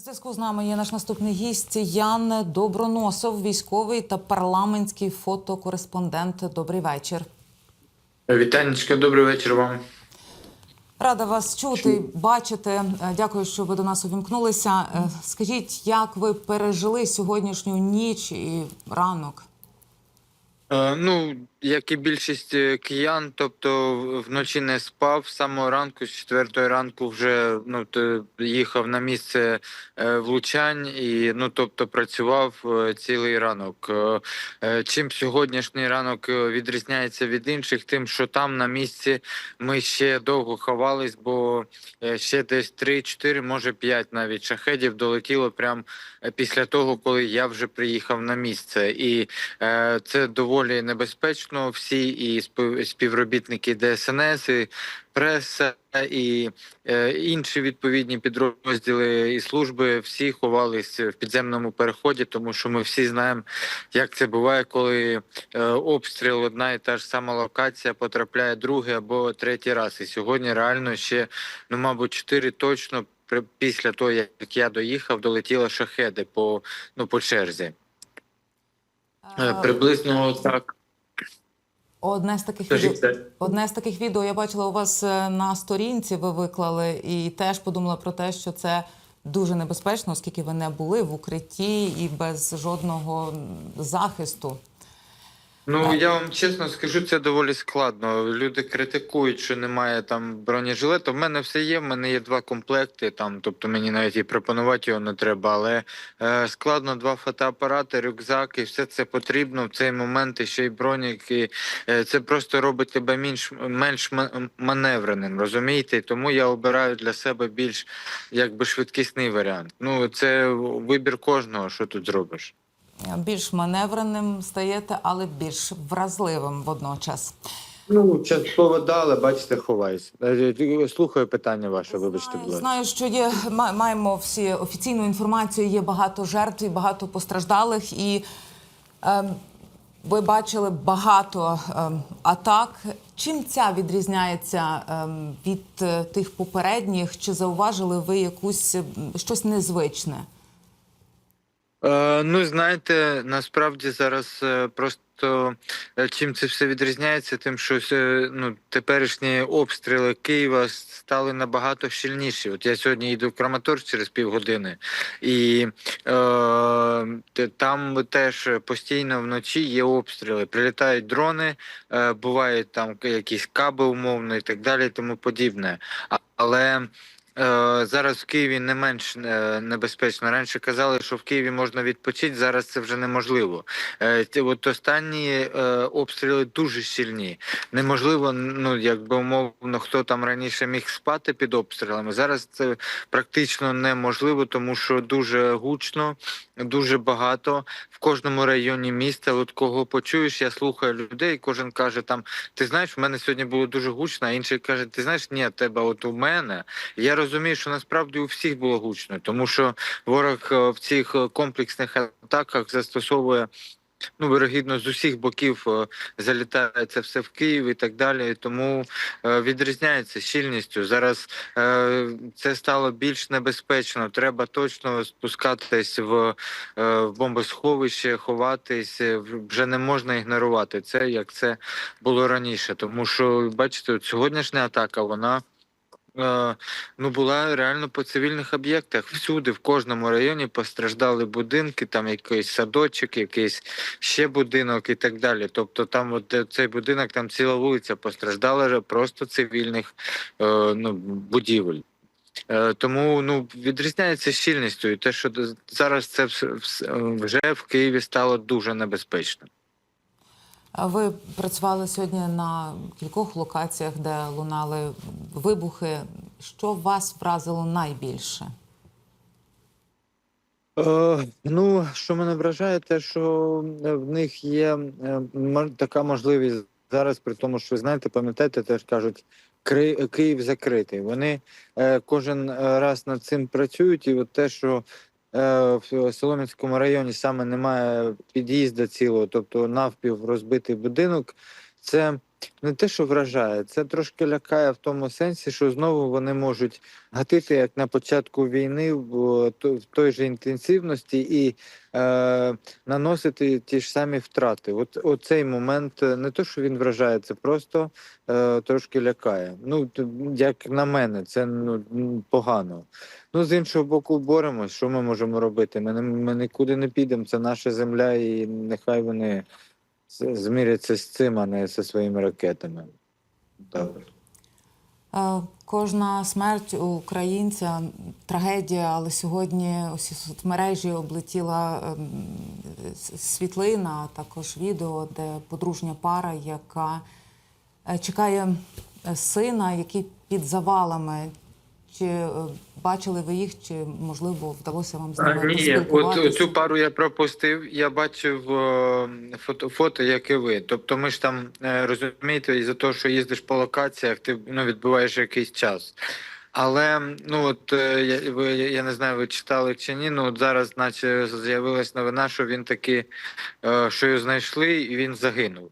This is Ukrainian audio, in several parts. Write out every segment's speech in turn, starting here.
На зв'язку з нами є наш наступний гість Ян Доброносов, військовий та парламентський фотокореспондент. Добрий вечір. Вітанечка, добрий вечір вам. Рада вас чути, бачити. Е, Дякую, що ви до нас увімкнулися. Е, Скажіть, як ви пережили сьогоднішню ніч і ранок? Е, ну, як і більшість е, киян, тобто вночі не спав з самого ранку, з четвертої ранку вже ну, їхав на місце е, влучань і ну, тобто працював е, цілий ранок. Чим сьогоднішній ранок відрізняється від інших, тим, що там на місці ми ще довго ховались, бо ще десь 3-4, може 5 навіть шахедів долетіло прямо після того, коли я вже приїхав на місце. І Це доволі небезпечно. Всі і спів- співробітники ДСНС, і преса, і е, інші відповідні підрозділи і служби всі ховались в підземному переході, тому що ми всі знаємо, як це буває, коли е, обстріл одна і та ж сама локація потрапляє другий або третій раз. І сьогодні реально ще, ну мабуть, чотири точно. Після того, як я доїхав, долетіли шахеди по ну по черзі. Е, Приблизно так. Одне з таких відео, одне з таких відео я бачила у вас е, на сторінці. Ви виклали і теж подумала про те, що це дуже небезпечно, оскільки ви не були в укритті і без жодного захисту. Ну я вам чесно скажу, це доволі складно. Люди критикують, що немає там бронежилету. В мене все є. В мене є два комплекти. Там, тобто мені навіть і пропонувати його не треба. Але е, складно два фотоапарати, рюкзак, і все це потрібно в цей момент. І ще й бронік. І, е, це просто робить тебе менш менш маневреним. Розумієте? Тому я обираю для себе більш якби швидкісний варіант. Ну це вибір кожного, що тут зробиш. Більш маневреним стаєте, але більш вразливим водночас. Ну, частково дали, бачите, ховаюсь. Е, Слухаю питання ваше, вибачте, будь ласка. Знаю, що є ма- маємо всі офіційну інформацію. Є багато жертв і багато постраждалих. І ем, ви бачили багато ем, атак. Чим ця відрізняється ем, від е, тих попередніх? Чи зауважили ви якусь щось незвичне? Е, ну, знаєте, насправді зараз е, просто е, чим це все відрізняється, тим, що ну, теперішні обстріли Києва стали набагато щільніші. От я сьогодні йду в Краматорськ через півгодини, і е, там теж постійно вночі є обстріли. Прилітають дрони, е, бувають там якісь каби умовно і так далі, і тому подібне. Але Зараз в Києві не менш е, небезпечно. Раніше казали, що в Києві можна відпочити. Зараз це вже неможливо. Е, От останні е, обстріли дуже щільні. Неможливо, ну якби умовно, хто там раніше міг спати під обстрілами. Зараз це практично неможливо, тому що дуже гучно, дуже багато в кожному районі міста. От кого почуєш, я слухаю людей. Кожен каже там: ти знаєш, в мене сьогодні було дуже гучно, а інший каже: Ти знаєш, ні, тебе от у мене. Я розумію, що насправді у всіх було гучно, тому що ворог е, в цих е, комплексних атаках застосовує. Ну, вирогідно, з усіх боків е, залітає це все в Київ і так далі. Тому відрізняється щільністю. Зараз це стало більш небезпечно. Треба точно спускатись в, бомбосховище, ховатись. Вже не можна ігнорувати це, як це було раніше. Тому що, бачите, от сьогоднішня атака, вона. Е, Ну, була реально по цивільних об'єктах. Всюди, в кожному районі постраждали будинки, там якийсь садочок, якийсь ще будинок і так далі. Тобто, там, от цей будинок, там ціла вулиця постраждала просто цивільних е, ну, будівель. Е, Тому ну відрізняється щільністю, і те, що зараз це вже в Києві стало дуже небезпечно. Ви працювали сьогодні на кількох локаціях, де лунали вибухи. Що вас вразило найбільше? Е, ну, що мене вражає, те, що в них є е, така можливість зараз, при тому, що знаєте, пам'ятаєте, теж кажуть, Київ закритий. Вони е, кожен раз над цим працюють, і от те, що в Солом'янському районі саме немає під'їзду цілого, тобто навпів розбитий будинок, це не те, що вражає, це трошки лякає в тому сенсі, що знову вони можуть гатити як на початку війни в, той же інтенсивності і е, наносити ті ж самі втрати. От оцей момент е, не то, що він вражає, це просто е, трошки лякає. Ну, як на мене, це ну, погано. Ну, з іншого боку, боремось. Що ми можемо робити? Ми, не- ми нікуди не підемо, це наша земля, і нехай вони зміряться з цим, а не зі своїми ракетами. Так. Е, Кожна смерть українця трагедія, але сьогодні усі соцмережі облетіла ем, світлина, а також відео, де подружня пара, яка е, чекає е, сина, який під завалами. Чи е, бачили ви їх, чи можливо вдалося вам з ними Ні, от цю пару я пропустив. Я бачив е, фото, фото, як і ви. Тобто, ми ж там е, розумієте, і за того, що їздиш по локаціях, ти ну, відбуваєш якийсь час. Але ну от е, я, ви, я не знаю, ви читали чи ні. Ну от зараз, наче з'явилась новина, що він таки е, що його знайшли, і він загинув.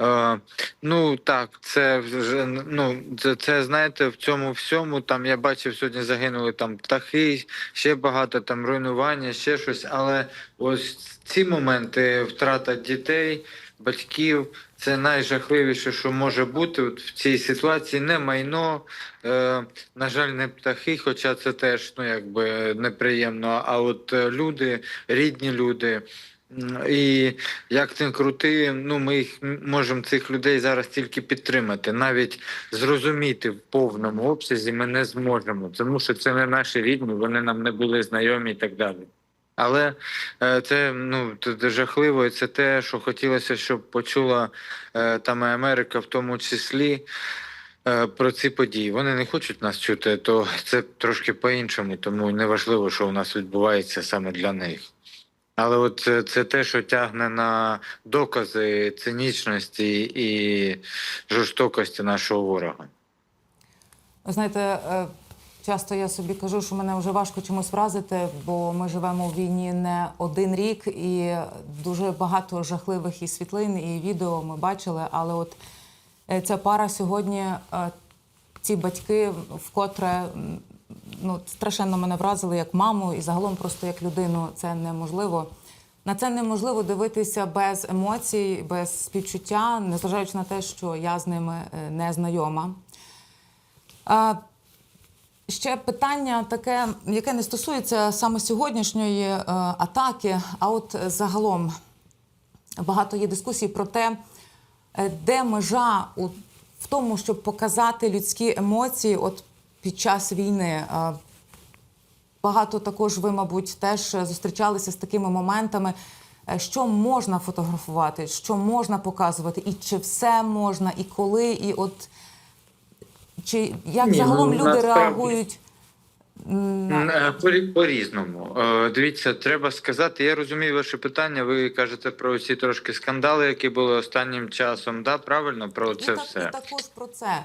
Е, ну так, це вже ну це, це знаєте, в цьому всьому там я бачив сьогодні загинули там птахи, ще багато там руйнування, ще щось. Але ось ці моменти втрата дітей, батьків. Це найжахливіше, що може бути от в цій ситуації. Не майно, е, на жаль, не птахи, хоча це теж ну якби неприємно. А от е, люди, рідні люди. І як ти крути, ну ми їх можемо цих людей зараз тільки підтримати. Навіть зрозуміти в повному обсязі ми не зможемо, тому що це не наші рідні, вони нам не були знайомі і так далі. Але е, це ну т- жахливо, і це те, що хотілося, щоб почула е, там Америка, в тому числі. е, Про ці події вони не хочуть нас чути, то це трошки по-іншому, тому неважливо, що у нас відбувається саме для них. Але от це, це те, що тягне на докази цинічності і жорстокості нашого ворога. Знаєте, часто я собі кажу, що мене вже важко чимось вразити, бо ми живемо в війні не один рік, і дуже багато жахливих і світлин, і відео ми бачили. Але от е, ця пара сьогодні, е, ці батьки вкотре ну, страшенно мене вразили як маму, і загалом просто як людину. Це неможливо. На це неможливо дивитися без емоцій, без співчуття, незважаючи на те, що я з ними е, не знайома. Ще питання таке, яке не стосується саме сьогоднішньої е, атаки, а от загалом багато є дискусій про те, е, де межа у, в тому, щоб показати людські емоції от під час війни. Е, Багато також ви, мабуть, теж зустрічалися з такими моментами. е, Що можна фотографувати, що можна показувати, і чи все можна, і коли, і от чи як Ні, загалом ну, люди насправді- реагують на е, по- По-різному. Е, Дивіться, треба сказати. Я розумію ваше питання. Ви кажете про ці трошки скандали, які були останнім часом. Да, правильно про і, це так, все. і також про це.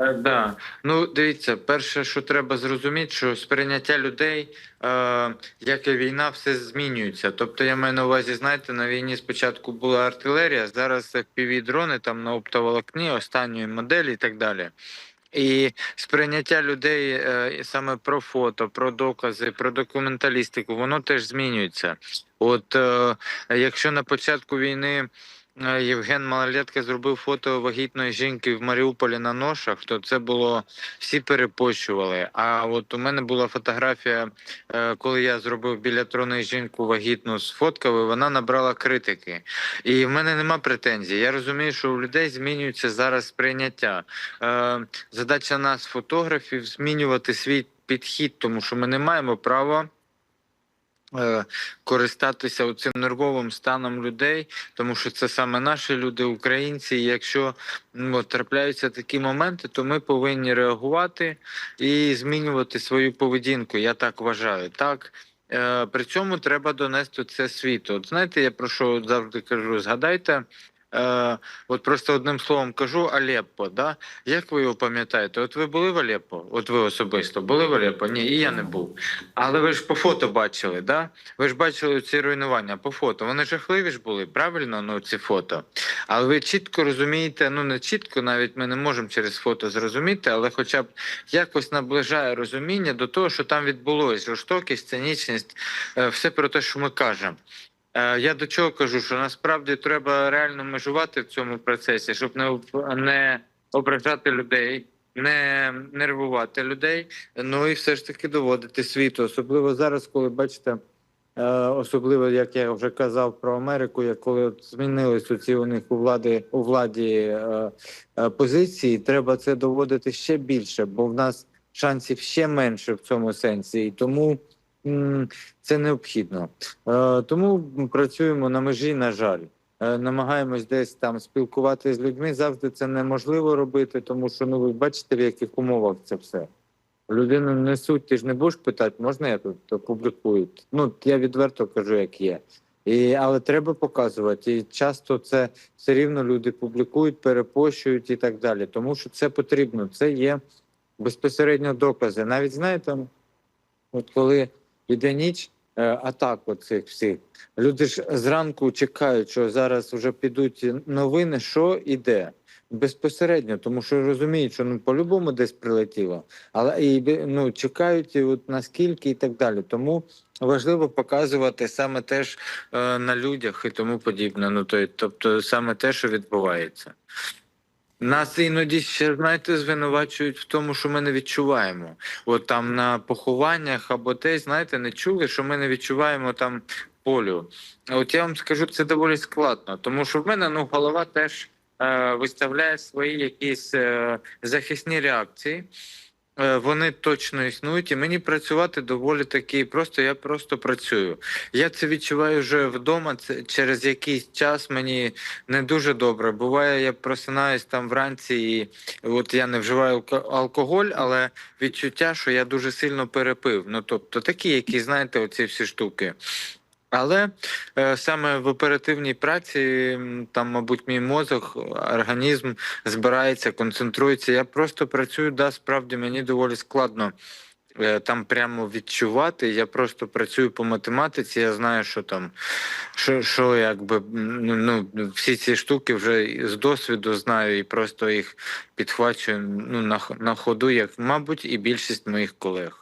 Е, Да. Ну, дивіться, перше, що треба зрозуміти, що сприйняття людей, е, як і війна, все змінюється. Тобто, я маю на увазі, знаєте, на війні спочатку була артилерія, зараз fpv дрони там на оптоволокні, останньої моделі і так далі. І сприйняття людей е, саме про фото, про докази, про документалістику, воно теж змінюється. От е, якщо на початку війни Євген Малолетка зробив фото вагітної жінки в Маріуполі на ношах, то це було всі перепощували. А от у мене була фотографія, е, коли я зробив біля трони жінку вагітну сфоткав, і вона набрала критики. І в мене нема претензій. Я розумію, що у людей змінюється зараз сприйняття. Е, задача нас, фотографів, змінювати свій підхід, тому що ми не маємо права. Е, Користатися цим нервовим станом людей, тому що це саме наші люди, українці. І якщо ну, трапляються такі моменти, то ми повинні реагувати і змінювати свою поведінку. Я так вважаю. Так е, при цьому треба донести це світу. От знаєте, я про що завжди кажу: згадайте Е, от просто одним словом кажу Алеппо, да? Як ви його пам'ятаєте? От ви були в Алеппо? От ви особисто були в Алеппо? Ні, і я не був. Але ви ж по фото бачили, да? Ви ж бачили ці руйнування по фото. Вони жахливі ж були, правильно? Ну, ці фото. Але ви чітко розумієте, ну не чітко, навіть ми не можемо через фото зрозуміти, але хоча б якось наближає розуміння до того, що там відбулося. Жорстокість, цинічність, е, все про те, що ми кажемо. Е, Я до чого кажу, що насправді треба реально межувати в цьому процесі, щоб не, не ображати людей, не нервувати людей, ну і все ж таки доводити світу. Особливо зараз, коли бачите, е, особливо як я вже казав про Америку, як коли от змінились оці у них у влади у владі е, позиції, треба це доводити ще більше, бо в нас шансів ще менше в цьому сенсі, і тому. Це необхідно. Е, Тому працюємо на межі, на жаль. Е, Намагаємось десь там спілкуватися з людьми. Завжди це неможливо робити, тому що ну ви бачите, в яких умовах це все. Людину несуть, ти ж не будеш питати, можна я тут опублікую? Ну я відверто кажу, як є. І, але треба показувати. І часто це все рівно люди публікують, перепощують і так далі. Тому що це потрібно. Це є безпосередньо докази. Навіть знаєте, от коли іде ніч, е, атак оцих всіх. Люди ж зранку чекають, що зараз вже підуть новини, що іде. Безпосередньо, тому що розуміють, що ну по-любому десь прилетіло, але і ну чекають і от наскільки і так далі. Тому важливо показувати саме теж е, на людях і тому подібне. Ну то тобто саме те, що відбувається. Нас іноді ще знаєте, звинувачують в тому, що ми не відчуваємо. От там на похованнях або десь, знаєте, не чули, що ми не відчуваємо там болю. От я вам скажу, це доволі складно, тому що в мене ну голова теж е, виставляє свої якісь е, захисні реакції. Е, Вони точно існують, і мені працювати доволі таки просто. Я просто працюю. Я це відчуваю вже вдома. Це через якийсь час мені не дуже добре. Буває, я просинаюсь там вранці, і от я не вживаю алко- алкоголь, але відчуття, що я дуже сильно перепив. Ну тобто такі, які знаєте, оці всі штуки. Але е, саме в оперативній праці, там, мабуть, мій мозок, організм збирається, концентрується. Я просто працюю, да, справді мені доволі складно е, там прямо відчувати. Я просто працюю по математиці. Я знаю, що там, що, що якби ну, всі ці штуки вже з досвіду знаю і просто їх підхвачую ну, на, на ходу, як, мабуть, і більшість моїх колег.